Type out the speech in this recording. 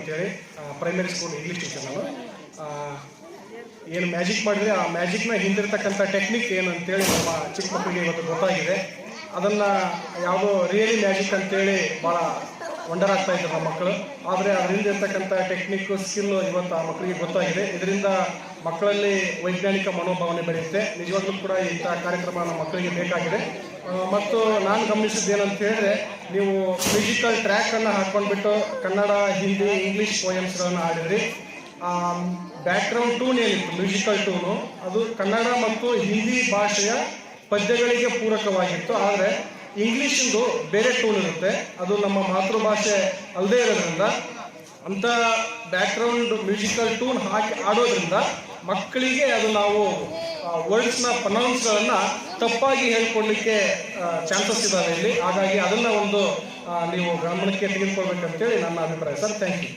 ಅಂತೇಳಿ primary school English teacher ನಾನು ಏನು ಮ್ಯಾಜಿಕ್ ಮಾಡಿದ್ರೆ ಆ ಮ್ಯಾಜಿಕ್ನ ಹಿಂದಿರ್ತಕ್ಕಂಥ ಟೆಕ್ನಿಕ್ ಏನು ಅಂತೇಳಿ ನಮ್ಮ ಚಿಕ್ಕ ಮಕ್ಕಳಿಗೆ ಇವತ್ತು ಗೊತ್ತಾಗಿದೆ. ಅದನ್ನು ಯಾವುದೋ ರಿಯಲಿ ಮ್ಯಾಜಿಕ್ ಅಂತೇಳಿ ಭಾಳ ವಂಡರ್ ಆಗ್ತಾ ಇದ್ದಾರೆ ನಮ್ಮ ಮಕ್ಕಳು. ಆದರೆ ಅದರಿಂದ ಇರ್ತಕ್ಕಂಥ ಟೆಕ್ನಿಕ್ ಸ್ಕಿಲ್ ಇವತ್ತು ಆ ಮಕ್ಕಳಿಗೆ ಗೊತ್ತಾಗಿದೆ. ಇದರಿಂದ ಮಕ್ಕಳಲ್ಲಿ ವೈಜ್ಞಾನಿಕ ಮನೋಭಾವನೆ ಬೆಳೆಯುತ್ತೆ. ನಿಜವಾಗ್ಲೂ ಕೂಡ ಇಂಥ ಕಾರ್ಯಕ್ರಮ ನಮ್ಮ ಮಕ್ಕಳಿಗೆ ಬೇಕಾಗಿದೆ. ಮತ್ತು ನಾನು ಗಮನಿಸಿದ್ದು ಏನಂತ ಹೇಳಿದ್ರೆ ನೀವು ಮ್ಯೂಸಿಕಲ್ ಟ್ರ್ಯಾಕನ್ನು ಹಾಕ್ಕೊಂಡ್ಬಿಟ್ಟು ಕನ್ನಡ, ಹಿಂದಿ ಇಂಗ್ಲೀಷ್ ಪೋಯಮ್ಸ್ಗಳನ್ನು ಆಡಿದ್ರಿ ಬ್ಯಾಕ್ಗ್ರೌಂಡ್ ಟೂನ್ ಏನಿತ್ತು? ಮ್ಯೂಸಿಕಲ್ ಟೂನು ಅದು ಕನ್ನಡ ಮತ್ತು ಹಿಂದಿ ಭಾಷೆಯ ಪದ್ಯಗಳಿಗೆ ಪೂರಕವಾಗಿತ್ತು. ಆದರೆ ಇಂಗ್ಲೀಷಿಂದು ಬೇರೆ ಟೂನ್ ಇರುತ್ತೆ. ಅದು ನಮ್ಮ ಮಾತೃಭಾಷೆ ಅಲ್ಲದೆ ಇರೋದ್ರಿಂದ ಅಂಥ ಬ್ಯಾಕ್ಗ್ರೌಂಡ್ ಮ್ಯೂಸಿಕಲ್ ಟೂನ್ ಹಾಕಿ ಆಡೋದ್ರಿಂದ ಮಕ್ಕಳಿಗೆ ಅದು ನಾವು ವರ್ಡ್ಸ್ನ ಪ್ರನೌನ್ಸ್ಗಳನ್ನು ತಪ್ಪಾಗಿ ಹೇಳ್ಕೊಡ್ಲಿಕ್ಕೆ ಚಾನ್ಸಸ್ ಇದ್ದಾವೆ ಇಲ್ಲಿ. ಹಾಗಾಗಿ ಅದನ್ನು ಒಂದು ನೀವು ಗಮನಕ್ಕೆ ತೆಗೆದುಕೊಳ್ಬೇಕಂತೇಳಿ ನನ್ನ ಅಭಿಪ್ರಾಯ ಸರ್. Thank you